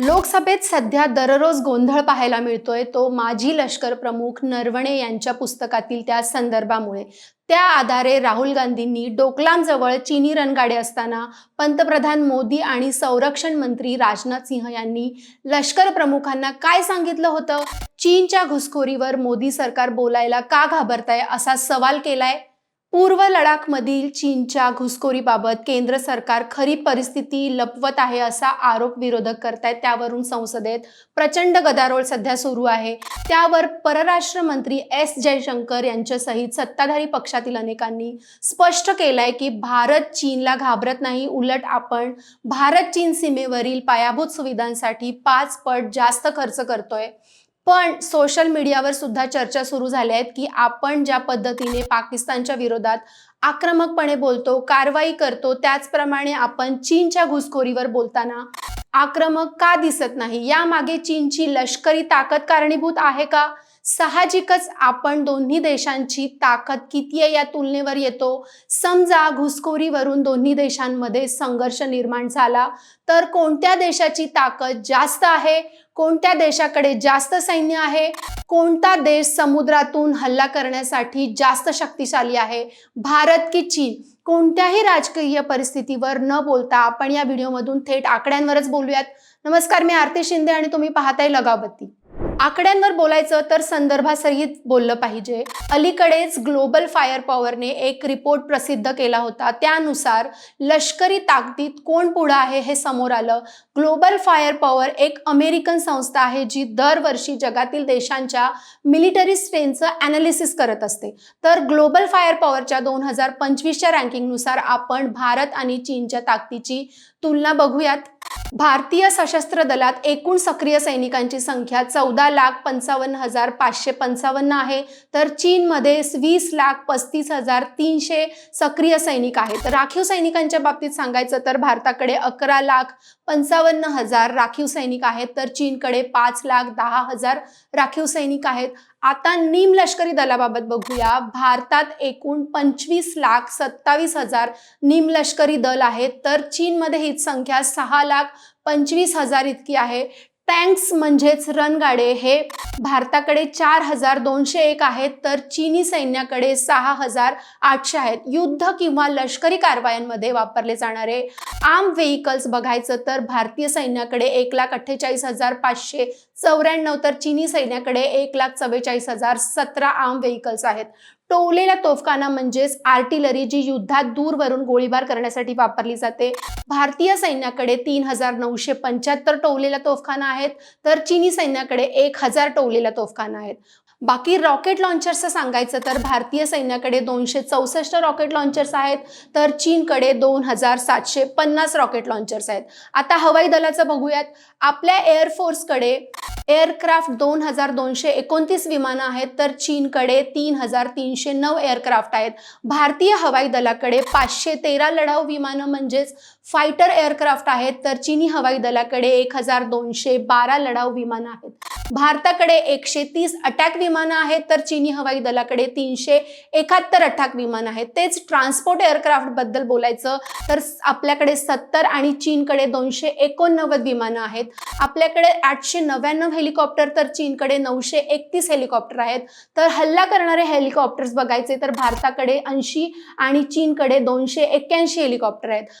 लोकसभेत सध्या दररोज गोंधळ पाहायला मिळतोय. तो माजी लष्कर प्रमुख नरवणे यांच्या पुस्तकातील त्या संदर्भामुळे. त्या आधारे राहुल गांधींनी डोकलामजवळ चीनी रणगाडे असताना पंतप्रधान मोदी आणि संरक्षण मंत्री राजनाथ सिंह यांनी लष्कर प्रमुखांना काय सांगितलं होतं? चीनच्या घुसखोरीवर मोदी सरकार बोलायला का घाबरताय असा सवाल केलाय. पूर्व लडाखमधील चीनच्या घुसखोरीबाबत केंद्र सरकार खरी परिस्थिती लपवत आहे असा आरोप विरोधक करतायत. त्यावरून संसदेत प्रचंड गदारोळ सध्या सुरू आहे. त्यावर परराष्ट्र मंत्री एस जयशंकर यांच्यासहित सत्ताधारी पक्षातील अनेकांनी स्पष्ट केलंय की भारत चीनला घाबरत नाही. उलट आपण भारत चीन सीमेवरील पायाभूत सुविधांसाठी पाच पट जास्त खर्च करतोय. पण सोशल मीडियावर सुद्धा चर्चा सुरू झाल्या आहेत की आपण ज्या पद्धतीने पाकिस्तानच्या विरोधात आक्रमकपणे बोलतो कारवाई करतो त्याचप्रमाणे आपण चीनच्या घुसखोरीवर बोलताना आक्रमक का दिसत नाही? यामागे चीनची लष्करी ताकद कारणीभूत आहे का? साहजिकच आपण दोन्ही देशांची ताकद किती आहे या तुलनेवर येतो? समजा घुसखोरीवरून दोन्ही देशांमध्ये संघर्ष निर्माण झाला तर कोणत्या देशाची ताकद जास्त आहे? कोणत्या देशाकडे जास्त सैन्य आहे? कोणता देश समुद्रातून हल्ला करण्यासाठी जास्त शक्तिशाली आहे? भारत की चीन? कोणत्याही राजकीय परिस्थितीवर न बोलता आपण या व्हिडिओमधून थेट आकड्यांवरच बोलूयात. नमस्कार मी आरती शिंदे आणि तुम्ही पाहताय लगावती आकड्यांवर बोलायचं तर संदर्भासहित बोललं पाहिजे. अलीकडेच ग्लोबल फायर पॉवरने एक रिपोर्ट प्रसिद्ध केला होता. त्यानुसार लष्करी ताकदीत कोण पुढं आहे हे समोर आलं. ग्लोबल फायर पॉवर एक अमेरिकन संस्था आहे जी दरवर्षी जगातील देशांच्या मिलिटरी स्ट्रेंथचं अनालिसिस करत असते. तर ग्लोबल फायर पॉवरच्या दोन हजार पंचवीसच्या रँकिंगनुसार आपण भारत आणि चीनच्या ताकदीची तुलना बघूयात. भारतीय सशस्त्र दलात एकूण सक्रिय सैनिकांची संख्या चौदा लाख पंचावन्न हजार पाचशे पंचावन्न आहे. तर चीनमध्ये वीस लाख पस्तीस हजार तीनशे सक्रिय सैनिक आहेत. राखीव सैनिकांच्या बाबतीत सांगायचं तर भारताकडे अकरा लाख पंचावन्न हजार राखीव सैनिक आहेत. तर चीनकडे पाच लाख दहा हजार राखीव सैनिक आहेत. आता निम लष्करी दलाबाबत बघूया. भारतात एकूण पंचवीस लाख सत्तावीस हजार निम लष्करी दल आहेत. तर चीनमध्ये ही संख्या सहा लाख पंचवीस हजार इतकी आहे. टँक्स म्हणजेच रणगाडे हे भारताकडे चार हजार दोनशे एक आहेत तर चीनी सैन्याकडे सहा हजार आठशे आहेत. युद्ध किंवा लष्करी कारवायांमध्ये वापरले जाणारे आर्म व्हेकल्स बघायचं तर भारतीय सैन्याकडे एक लाख अठ्ठेचाळीस हजार पाचशे चौऱ्याण्णव तर चीनी सैन्याकडे एक लाख चव्वेचाळीस हजार सतरा आर्म व्हेकल्स आहेत. टोवलेला तोफखाना म्हणजेच आर्टिलरी जी युद्धात दूरवरून गोळीबार करण्यासाठी वापरली जाते. भारतीय सैन्याकडे तीन हजार नऊशे पंच्याहत्तर टोवलेला तोफखाना आहेत तर चीनी सैन्याकडे एक हजार टोवलेला तोफखाना आहेत. बाकी रॉकेट लॉन्चर्सचं सांगायचं तर भारतीय सैन्याकडे दोनशे चौसष्ट रॉकेट लॉन्चर्स आहेत तर चीनकडे दोन हजार सातशे पन्नास रॉकेट लॉन्चर्स आहेत. आता हवाई दलाचं बघूयात. आपल्या एअरफोर्सकडे एअरक्राफ्ट दोन हजार दोनशे एकोणतीस विमानं आहेत तर चीनकडे तीन हजार तीनशे नऊ एअरक्राफ्ट आहेत. भारतीय हवाई दलाकडे पाचशे तेरा लढाऊ विमानं म्हणजेच फायटर एअरक्राफ्ट आहेत तर चीनी हवाई दलाकडे एक हजार दोनशे बारा लढाऊ विमानं आहेत. भारताकडे एकशे तीस अटॅक विमानं आहेत तर चीनी हवाई दलाकडे तीनशे एकाहत्तर अटॅक विमानं आहेत. तेच ट्रान्सपोर्ट एअरक्राफ्टबद्दल बोलायचं तर आपल्याकडे सत्तर आणि चीनकडे दोनशे एकोणनव्वद विमानं आहेत. आपल्याकडे आठशे नव्याण्णव हेलिकॉप्टर तर चीनकडे नऊशे एकतीस हेलिकॉप्टर आहेत. तर हल्ला करणारे हेलिकॉप्टर्स बघायचे तर भारताकडे ऐंशी आणि चीनकडे दोनशे एक्क्याऐंशी हेलिकॉप्टर आहेत.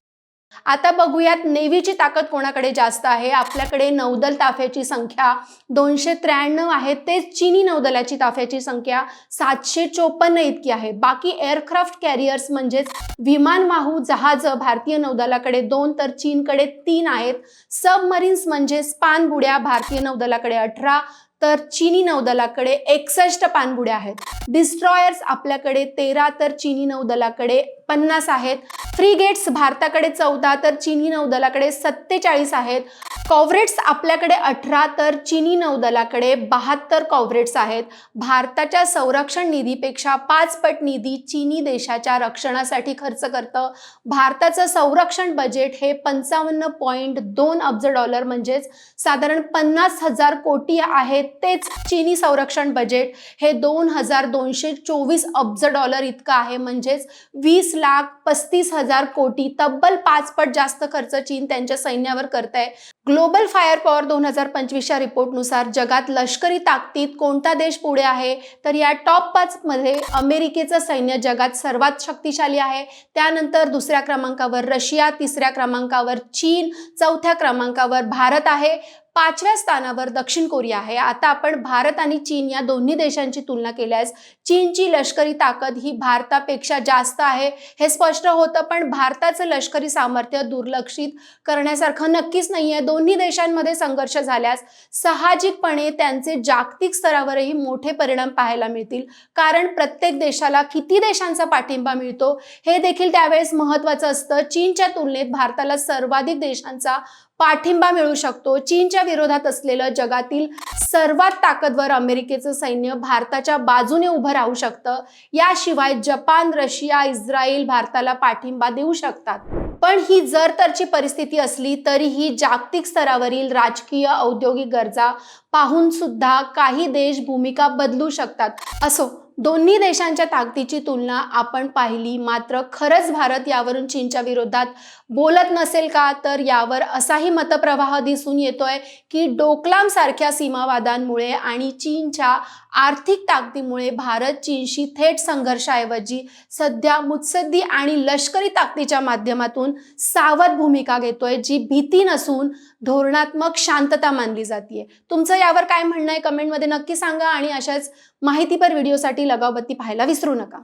आता बघूयात नेव्हीची ताकद कोणाकडे जास्त आहे? आपल्याकडे नौदल ताफ्याची संख्या दोनशे त्र्याण्णव आहे. तेच चीनी नौदलाची ताफ्याची संख्या सातशे चोपन्न इतकी आहे. बाकी एअरक्राफ्ट कॅरियर्स म्हणजेच विमानवाहू जहाजं भारतीय नौदलाकडे दोन तर चीनकडे तीन आहेत. सबमरीन्स म्हणजेच पाणबुड्या भारतीय नौदलाकडे अठरा तर चीनी नौदलाकडे एकसष्ट पाणबुड्या आहेत. डिस्ट्रॉयर्स आपल्याकडे तेरा तर चीनी नौदलाकडे पन्नास आहेत. फ्रीगेट्स भारताकडे चौदा तर चीनी नौदलाकडे सत्तेचाळीस आहेत. कॉव्हरेट्स आपल्याकडे अठरा तर चिनी नौदलाकडे बहात्तर कॉव्हरेट्स आहेत. भारताच्या संरक्षण निधीपेक्षा पाच पट निधी चिनी देशाच्या रक्षणासाठी खर्च करतं. भारताचं संरक्षण बजेट हे पंचावन्न पॉईंट दोन अब्ज डॉलर म्हणजेच साधारण पन्नास हजार कोटी आहे. तेच चिनी संरक्षण बजेट हे दोन हजार दोनशे चोवीस अब्ज डॉलर इतकं आहे. म्हणजेच वीस लाख पस्तीस हजार कोटी तब्बल पाच पट जास्त खर्च चीन त्यांच्या सैन्यावर करत आहे ग्लोबल फायर पॉवर दोन हजार पंचवीसच्या रिपोर्टनुसार जगात लष्करी ताकदीत कोणता देश पुढे आहे? तर या टॉप पाचमध्ये अमेरिकेचं सैन्य जगात सर्वात शक्तिशाली आहे. त्यानंतर दुसऱ्या क्रमांकावर रशिया तिसऱ्या क्रमांकावर चीन चौथ्या क्रमांकावर भारत आहे. पाचव्या स्थानावर दक्षिण कोरिया आहे. आता आपण भारत आणि चीन या दोन्ही देशांची तुलना केल्यास चीनची लष्करी ताकद ही भारतापेक्षा जास्त आहे. हे स्पष्ट होतं पण भारताचं लष्करी सामर्थ्य दुर्लक्षित करण्यासारखं नक्कीच नाही आहे दोन्ही देशांमध्ये संघर्ष झाल्यास साहजिकपणे त्यांचे जागतिक स्तरावरही मोठे परिणाम पाहायला मिळतील. कारण प्रत्येक देशाला किती देशांचा पाठिंबा मिळतो हे देखील त्यावेळेस महत्त्वाचं असतं. चीनच्या तुलनेत भारताला सर्वाधिक देशांचा पाठिंबा मिळू शकतो. चीनच्या विरोधात असलेलं जगातील सर्वात ताकदवर अमेरिकेचं सैन्य भारताच्या बाजूने उभं राहू शकतं. याशिवाय जपान रशिया इस्रायल भारताला पाठिंबा देऊ शकतात. पण ही जर तरची परिस्थिती असली तरीही जागतिक स्तरावरील राजकीय औद्योगिक गरजा पाहून सुद्धा काही देश भूमिका बदलू शकतात. असो दोन्ही देशांच्या ताकदीची तुलना आपण पाहिली. मात्र खरंच भारत यावरून चीनच्या विरोधात बोलत नसेल का? तर यावर असाही मतप्रवाह दिसून येतोय की डोकलाम सारख्या सीमावादांमुळे आणि चीनच्या आर्थिक ताकदीमुळे भारत चीनशी थेट संघर्षाऐवजी सध्या मुत्सद्दी आणि लष्करी ताकदीच्या माध्यमातून सावध भूमिका घेतोय जी भीती नसून धोरणात्मक शांतता मानली जाते तुमचं यावर काय म्हणणं आहे? कमेंटमध्ये नक्की सांगा आणि अशाच माहितीपर व्हिडिओसाठी लगावबत्ती पाहायला विसरू नका.